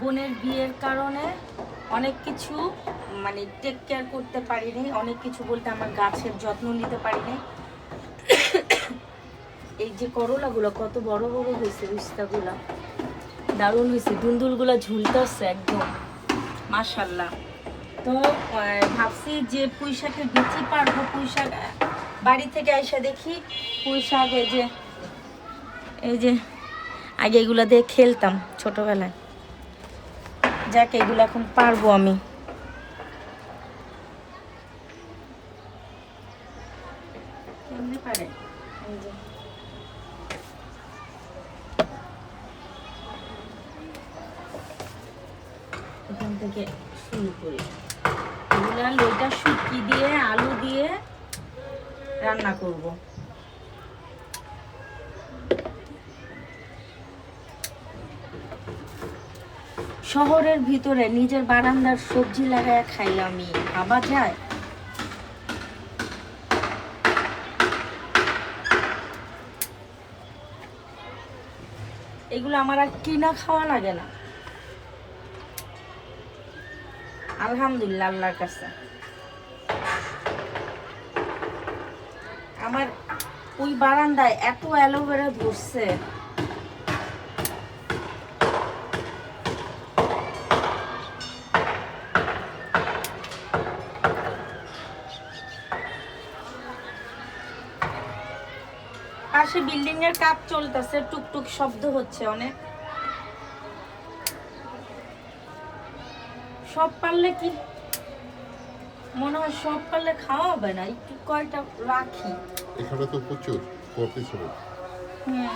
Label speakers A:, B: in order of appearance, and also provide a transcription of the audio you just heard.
A: বোনের বিয়ের কারণে অনেক কিছু মানে টেক কেয়ার করতে পারিনি, অনেক কিছু বলতে আমার গাছের যত্ন নিতে পারিনি। এই যে করলাগুলো কত বড় বড় হয়েছে উস্তাগুলা দারুণ হয়েছে, দুন্দুলগুলো ঝুলতেছে একদম মাশাল্লাহ তো ভাবছি যে পুঁই শাকের পারব পুঁই শাক বাড়ি থেকে এসে দেখি পুঁই শাক এই যে এই যে, আগে এগুলো দিয়ে খেলতাম ছোটবেলায়। যাক এগুলো এখন পারব আমি। এখান থেকে শুরু করি। এগুলা লইটা শুটকি দিয়ে আলু দিয়ে রান্না করব। শহরের ভিতরে নিজের বারান্দার সবজি লাগায় খাই আমি ভাবা যায়? এগুলো আমার আর কিনা খাওয়া লাগে না। আলহামদুলিল্লাহ আল্লাহর কাছে। আমার ওই বারান্দায় এত অ্যালোভেরা ধরছে। পাশে বিল্ডিং এর কাজ চলতেছে টুকটুক শব্দ হচ্ছে অনেক। সব পারলে কি? মনে হয় সব পারলে খাওয়া হবে না একটু কয়টা রাখি।
B: এখানে তো প্রচুর করতেছিল
A: হুম